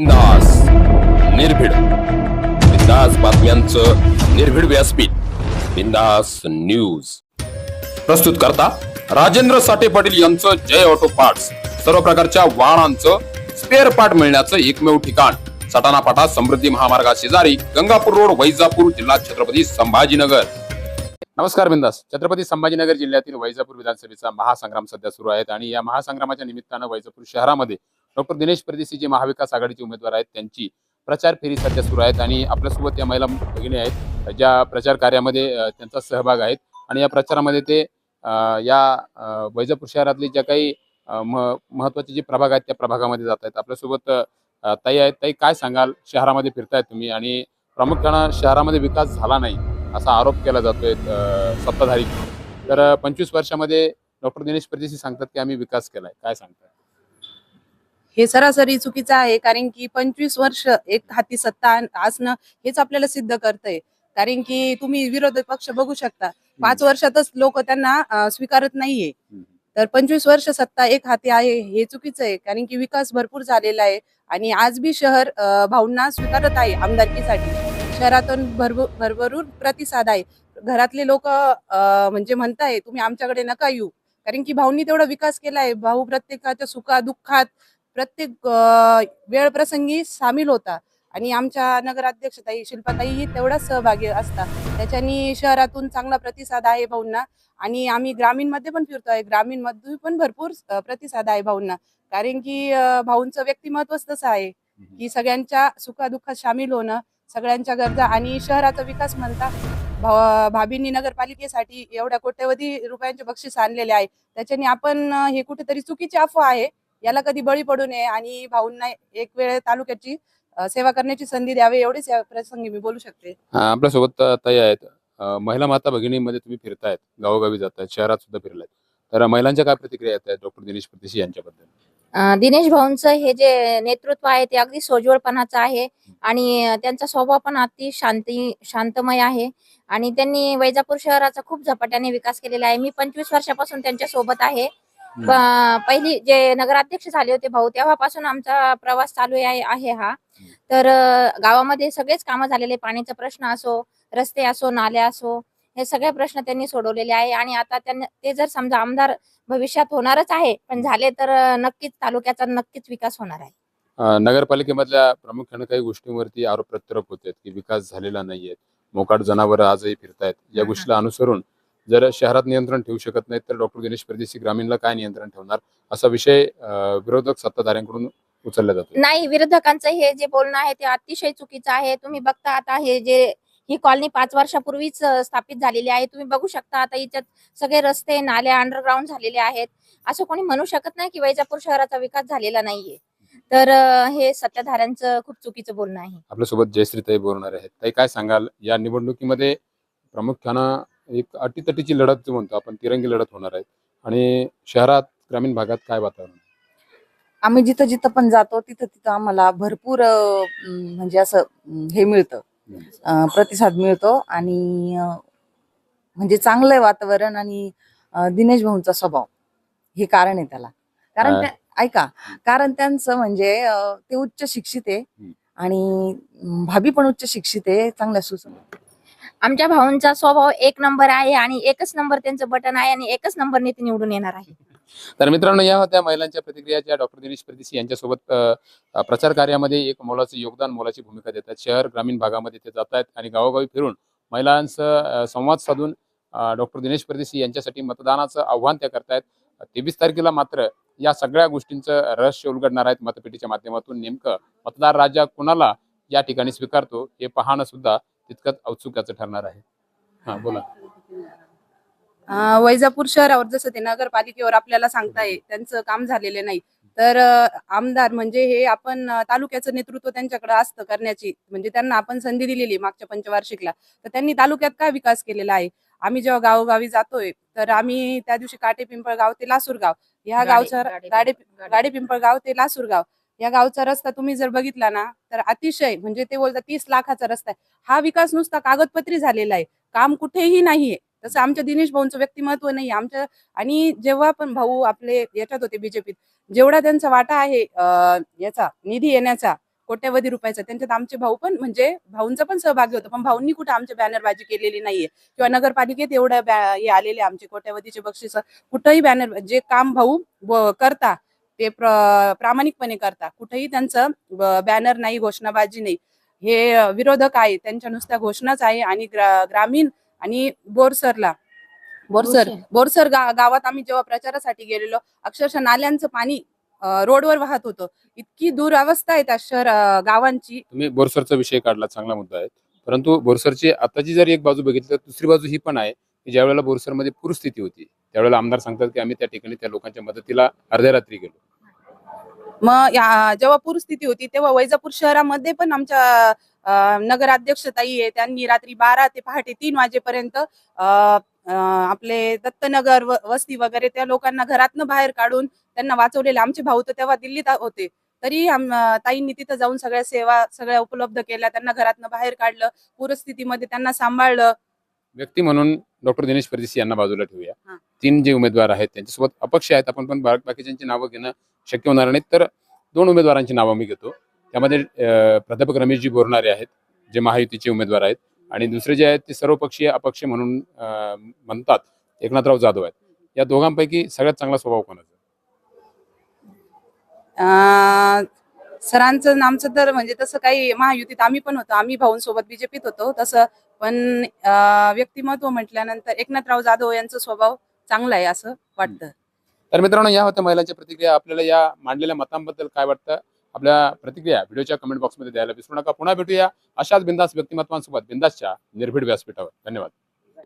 बिंदास निर्भीड. बिंदास बातम्यांचं निर्भीड व्यासपीठ. बिंदास न्यूज. प्रस्तुत करता राजेंद्र साठे पाटील यांचं जय ऑटो पार्ट्स. सर्व प्रकारच्या वाहनांचं स्पेअर पार्ट मिळण्याचं एकमेव ठिकाण. सटाणा पाटा समृद्धी महामार्गा शेजारी गंगापूर रोड वैजापूर जिल्हा छत्रपती संभाजीनगर. नमस्कार बिंदास. छत्रपती संभाजीनगर जिल्ह्यातील वैजापूर विधानसभेचा महासंग्राम सध्या सुरू आहेत आणि या महासंग्रामाच्या निमित्तानं वैजापूर शहरामध्ये डॉक्टर दिनेश परदेशी जे महाविकास आघाडीचे उमेदवार आहेत त्यांची प्रचार फेरी सध्या सुरू आहेत आणि आपल्यासोबत या महिला भगिनी आहेत ज्या प्रचार कार्यामध्ये त्यांचा सहभाग आहेत आणि या प्रचारामध्ये ते या वैजापूर शहरातले ज्या काही म- महत्त्वाचे जे प्रभाग आहेत त्या प्रभागामध्ये जात आहेत. आपल्यासोबत ताई आहेत. ताई काय सांगाल? शहरामध्ये फिरतायत तुम्ही आणि प्रामुख्यानं शहरामध्ये विकास झाला नाही असा आरोप केला जातोय सत्ताधारी. तर पंचवीस वर्षामध्ये डॉक्टर दिनेश परदेशी सांगतात की आम्ही विकास केलाय. काय सांगताय? हे सरासरी चुकीचं आहे कारण की पंचवीस वर्ष एक हाती सत्ता असणं हेच आपल्याला सिद्ध करतंय. कारण की तुम्ही विरोधी पक्ष बघू शकता. पाच वर्षातच लोक त्यांना स्वीकारत नाहीये. तर पंचवीस वर्ष सत्ता एक हाती आहे हे चुकीचं आहे. कारण की विकास भरपूर झालेला आहे आणि आज बी शहर भाऊंना स्वीकारत आहे आमदारकीसाठी. शहरातून भरभू भरभरून प्रतिसाद आहे. घरातले लोक म्हणजे म्हणताय तुम्ही आमच्याकडे नका येऊ. कारण की भाऊंनी तेवढा विकास केलाय. भाऊ प्रत्येकाच्या सुखा दुःखात प्रत्येक वेळ प्रसंगी सामील होता. आणि आमच्या नगराध्यक्षताई शिल्पाताईही तेवढाच सहभागी असतात. त्याच्यानी शहरातून चांगला प्रतिसाद आहे भाऊंना. आणि आम्ही ग्रामीणमध्ये पण फिरतोय. ग्रामीणमध्ये पण भरपूर प्रतिसाद आहे भाऊंना. कारण की भाऊंचं व्यक्तिमत्वच तसं आहे की सगळ्यांच्या सुखादुःखात सामील होणं सगळ्यांच्या गरजा आणि शहराचा विकास म्हणता भाभींनी नगरपालिकेसाठी एवढ्या कोट्यवधी रुपयांचे बक्षीस आणलेले आहे. त्याच्याने आपण हे कुठेतरी चुकीची अफवा आहे. याला कधी बळी पडू नये आणि भाऊंना एक वेळ तालुक्याची अं, सेवा करण्याची संधी द्यावी एवढीच या प्रसंगी मी बोलू शकते. हा, आपल्यासोबत अ, ताई आहेत. अ, महिला माता भगिनीमध्ये तुम्ही फिरतायत गावोगावी जातायत शहरात सुद्धा फिरलायत. तर महिलांच्या काय प्रतिक्रिया येत आहेत? डॉक्टर दिनेश परदेशी यांच्याबद्दल. अं, दिनेश भाऊंचं हे जे नेतृत्व आहे ते अगदी सोज्वळपणाचं आहे आणि अं, त्यांचा स्वभाव पण अति शांती शांतमय आहे आणि त्यांनी वैजापूर शहराचा खूप झपाट्याने विकास केलेला आहे. मी पंचवीस वर्षापासून त्यांच्यासोबत आहे. पहिली जे नगराध्यक्ष झाले होते भाऊ तेव्हापासून आमचा प्रवास चालू आहे हा. तर गावामध्ये सगळेच कामं झालेले पाण्याचा प्रश्न असो रस्ते असो नाल्या असो हे सगळे प्रश्न त्यांनी सोडवलेले आहे. आणि आता त्यांना ते जर समजा आमदार भविष्यात होणारच आहे पण झाले तर नक्कीच तालुक्याचा नक्कीच विकास होणार आहे. नगरपालिकेमधल्या प्रामुख्याने काही गोष्टींवरती आरोप प्रत्यारोप होत आहेत की विकास झालेला नाहीये. मोकाट जनावरं आजही फिरतायत. या गोष्टीला अनुसरून जर शहरात नियंत्रण ठेवू शकत नाहीत तर डॉक्टर दिनेश परदेशी ग्रामीणला काय नियंत्रण ठेवणार? असा विषय विरोधक सत्ताधाऱ्यांकडून उचलला जातो नाही विरोधकांचं हे जे बोलणं आहे ते अतिशय चुकीचं आहे. तुम्ही बघता आता हे जे ही कॉलनी पाच वर्षापूर्वीच स्थापित झालेली आहे. तुम्ही बघू शकता आता याच्यात सगळे रस्ते नाल्या अंडरग्राऊंड झालेले आहेत. असं कोणी म्हणू शकत नाही की वैजापूर शहराचा विकास झालेला नाहीये. तर हे सत्ताधाऱ्यांचं खूप चुकीचं बोलणं आहे. आपल्यासोबत जयश्रीताई बोलणार आहेत. ताई काय सांगाल? या निवडणुकीमध्ये प्रामुख्यानं एक अटीतटीची लढत जो म्हणतो आपण तिरंगी लढत होणार आहे. आणि शहरात ग्रामीण भागात काय वातावरण आम्ही जिथं जिथं पण जातो तिथं तिथं आम्हाला भरपूर अं, म्हणजे असं हे मिळतं. अं, प्रतिसाद मिळतो आणि अं, म्हणजे चांगलं आहे वातावरण आणि अं, दिनेश भाऊंचा स्वभाव. हे कारण आहे त्याला. कारण हा. त्या- ऐका कारण त्यांचं म्हणजे अं, ते उच्च शिक्षित आहे. आणि अं, भाभी पण उच्च शिक्षित आहे चांगल्या सुसंस्कृत आमच्या भाऊंचा स्वभाव एक नंबर आहे आणि एकच नंबर त्यांचं बटन आहे आणि एकच नंबरने ते निवडून येणार आहे. तर मित्रांनो या होत्या महिलांच्या प्रतिक्रिया ज्या डॉक्टर दिनेश परदेशी यांच्यासोबत प्रचार कार्यामध्ये एक मोलाचं योगदान मोलाची भूमिका देतात. शहर ग्रामीण भागामध्ये ते जात आहेत आणि गावोगावी फिरून महिलांचं संवाद साधून डॉक्टर दिनेश परदेशी यांच्यासाठी मतदानाचं आव्हान त्या करतायत. तेवीस तारखेला मात्र या सगळ्या गोष्टींचं रहस्य उलगडणार आहेत. मतपेटीच्या माध्यमातून नेमकं मतदार राजा कुणाला या ठिकाणी स्वीकारतो हे पाहणं सुद्धा तितकंच औत्सुक्याचं ठरणार आहे. हा बोला. अं, वैजापूर शहरावर जसं ते नगरपालिकेवर आपल्याला सांगताय त्यांचं काम झालेलं नाही. तर अं, आमदार म्हणजे हे आपण अं, तालुक्याचं नेतृत्व त्यांच्याकडे असतं करण्याची. म्हणजे त्यांना आपण संधी दिलेली आहे मागच्या पंचवार्षिकला. तर त्यांनी तालुक्यात काय विकास केलेला आहे? आम्ही जेव्हा गावोगावी जातोय तर आम्ही त्या दिवशी काटे पिंपळगाव ते लासूरगाव. ह्या गावचा गाडे गाडे पिंपळगाव ते लासूरगाव. या गावचा रस्ता तुम्ही जर बघितला ना तर अतिशय म्हणजे ते बोलतात तीस लाखाचा रस्ता आहे. हा विकास नुसता कागदपत्री झालेला आहे. काम कुठेही नाहीये. तसं आमच्या दिनेश भाऊंचं व्यक्तिमत्व नाही. आमच्या आणि जेव्हा पण भाऊ आपले याच्यात होते बीजेपीत जेवढा त्यांचा वाटा आहे याचा निधी येण्याचा कोट्यवधी रुपयाचा त्यांच्यात आमचे भाऊ पण म्हणजे भाऊंचा पण सहभागी होता. पण भाऊंनी कुठे आमच्या बॅनरबाजी केलेली नाहीये. किंवा नगरपालिकेत एवढ्या हे आलेले आमचे कोट्यवधीचे बक्षीस कुठंही बॅनर जे काम भाऊ करता ते प्र- प्रामाणिकपणे करता. कुठेही त्यांचं बॅनर नाही घोषणाबाजी नाही. हे विरोधक आहे. त्यांच्या नुसत्या घोषणाच आहे आणि ग्रा- ग्रामीण आणि बोरसरला. बोरसर बोरसर. गा- गावात आम्ही जेव्हा प्रचारासाठी गेलेलो अक्षरशः नाल्यांचं पाणी रोडवर वाहत होतं. इतकी दुरावस्था आहे त्या शहर गावांची. तुम्ही बोरसरचा विषय काढला चांगला मुद्दा आहे. परंतु बोरसरची आताची जर एक बाजू बघितली तर दुसरी बाजू ही पण आहे की ज्या वेळेला बोरसरमध्ये पूरस्थिती होती त्यावेळेला आमदार सांगतात की आम्ही त्या ठिकाणी त्या लोकांच्या मदतीला अर्ध्या रात्री गेलो. मग या- जेव्हा पूरस्थिती होती तेव्हा वैजापूर शहरामध्ये पण आमच्या अ, नगराध्यक्ष ताई आहे. त्यांनी रात्री बारा ते पहाटे तीन वाजेपर्यंत आपले दत्तनगर वस्ती वगैरे त्या लोकांना घरातनं बाहेर काढून त्यांना वाचवलेले. आमचे भाऊ तर तेव्हा दिल्लीत होते. तरी ताईंनी तिथं जाऊन सगळ्या सेवा सगळ्या उपलब्ध केल्या. त्यांना घरातनं बाहेर काढलं. पूरस्थितीमध्ये त्यांना सांभाळलं. व्यक्ती म्हणून डॉक्टर दिनेश परदेशी यांना बाजूला ठेवूया. तीन जे उमेदवार आहेत त्यांच्यासोबत अपक्ष आहेत. आपण पण बाकीच्यांची नावं घेणं शक्य होणार नाही तर दोन उमेदवारांची नावं मी घेतो. त्यामध्ये प्राध्यापक रमेशजी बोरणारे आहेत जे महायुतीचे उमेदवार आहेत. आणि दुसरे जे आहेत ते सर्वपक्षीय अपक्ष म्हणून म्हणतात एकनाथराव जाधव आहेत. या दोघांपैकी सगळ्यात चांगला स्वभाव कोणाचा? अं, सरांचं नामचं आमचं तर म्हणजे तसं काही महायुतीत आम्ही पण होतो. आम्ही भाऊंसोबत बीजेपीत होतो तसं. पण व्यक्तिमत्व म्हटल्यानंतर एकनाथराव जाधव यांचा स्वभाव चांगला आहे असं वाटतं. तर मित्रांनो या होत्या महिलांच्या प्रतिक्रिया. आपल्याला या मांडलेल्या मतांबद्दल काय वाटतं? आपल्या प्रतिक्रिया व्हिडिओच्या कमेंट बॉक्समध्ये द्यायला विसरू नका. पुन्हा भेटूया अशाच बिंदास व्यक्तिमत्वांसोबत बिंदासच्या निर्भीड व्यासपीठावर. धन्यवाद.